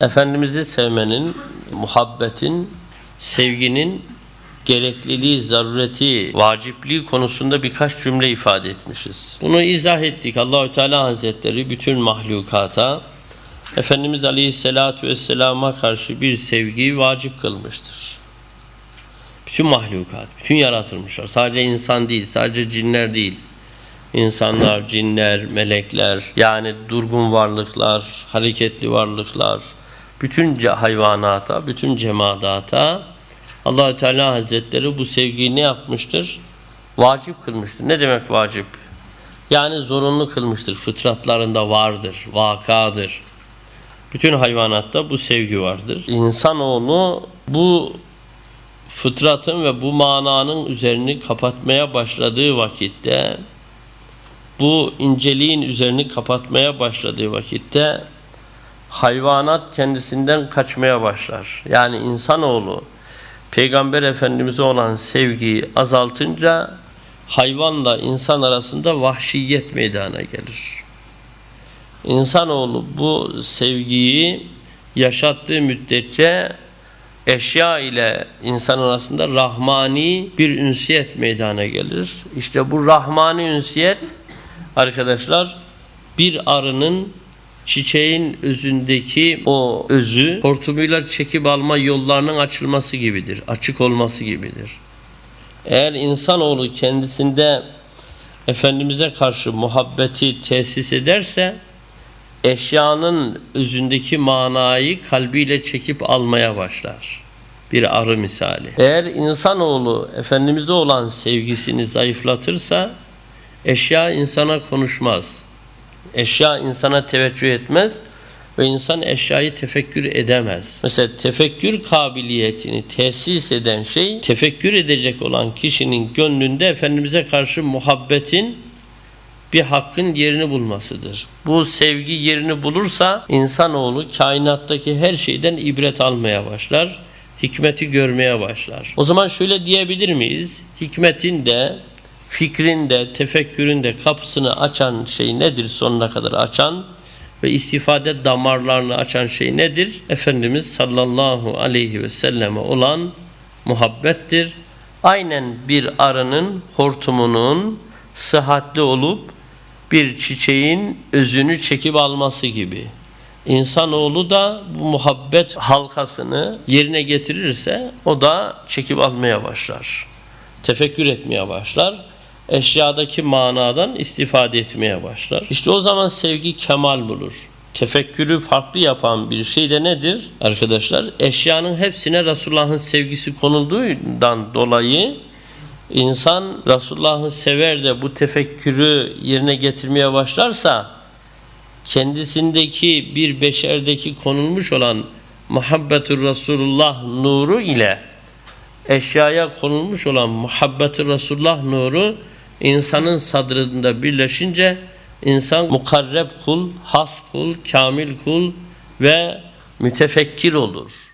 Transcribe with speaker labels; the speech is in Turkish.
Speaker 1: Efendimiz'i sevmenin, muhabbetin, sevginin gerekliliği, zarureti, vacipliği konusunda birkaç cümle ifade etmişiz. Bunu izah ettik. Allahü Teala Hazretleri bütün mahlukata Efendimiz Aleyhisselatü Vesselam'a karşı bir sevgiyi vacip kılmıştır. Bütün mahlukat, bütün yaratılmışlar. Sadece insan değil, sadece cinler değil. İnsanlar, cinler, melekler, yani durgun varlıklar, hareketli varlıklar, bütün hayvanata, bütün cemadata Allahü Teala Hazretleri bu sevgiyi ne yapmıştır? Vacip kılmıştır. Ne demek vacip? Yani zorunlu kılmıştır. Fıtratlarında vardır, vakadır. Bütün hayvanatta bu sevgi vardır. İnsanoğlu bu fıtratın ve bu mananın üzerini kapatmaya başladığı vakitte bu inceliğin üzerini kapatmaya başladığı vakitte hayvanat kendisinden kaçmaya başlar. Yani insanoğlu Peygamber Efendimiz'e olan sevgiyi azaltınca hayvanla insan arasında vahşiyet meydana gelir. İnsanoğlu bu sevgiyi yaşattığı müddetçe eşya ile insan arasında rahmani bir ünsiyet meydana gelir. İşte bu rahmani ünsiyet arkadaşlar bir arının çiçeğin özündeki o özü hortumuyla çekip alma yollarının açılması gibidir. Açık olması gibidir. Eğer insanoğlu kendisinde Efendimiz'e karşı muhabbeti tesis ederse eşyanın özündeki manayı kalbiyle çekip almaya başlar. Bir arı misali. Eğer insanoğlu Efendimiz'e olan sevgisini zayıflatırsa eşya insana konuşmaz. Eşya insana teveccüh etmez ve insan eşyayı tefekkür edemez. Mesela tefekkür kabiliyetini tesis eden şey tefekkür edecek olan kişinin gönlünde Efendimiz'e karşı muhabbetin bir hakkın yerini bulmasıdır. Bu sevgi yerini bulursa insanoğlu kainattaki her şeyden ibret almaya başlar. Hikmeti görmeye başlar. O zaman şöyle diyebilir miyiz? Hikmetin de fikrin de tefekkürün de kapısını açan şey nedir sonuna kadar açan ve istifade damarlarını açan şey nedir? Efendimiz sallallahu aleyhi ve selleme olan muhabbettir. Aynen bir arının hortumunun sıhhatli olup bir çiçeğin özünü çekip alması gibi. İnsanoğlu da bu muhabbet halkasını yerine getirirse o da çekip almaya başlar. Tefekkür etmeye başlar. Eşyadaki manadan istifade etmeye başlar. İşte o zaman sevgi kemal bulur. Tefekkürü farklı yapan bir şey de nedir arkadaşlar? Eşyanın hepsine Resulullah'ın sevgisi konulduğundan dolayı İnsan Resulullah'ı sever de bu tefekkürü yerine getirmeye başlarsa kendisindeki bir beşerdeki konulmuş olan muhabbetur Resulullah nuru ile eşyaya konulmuş olan muhabbetur Resulullah nuru insanın sadrında birleşince insan mukarreb kul, has kul, kamil kul ve mütefekkir olur.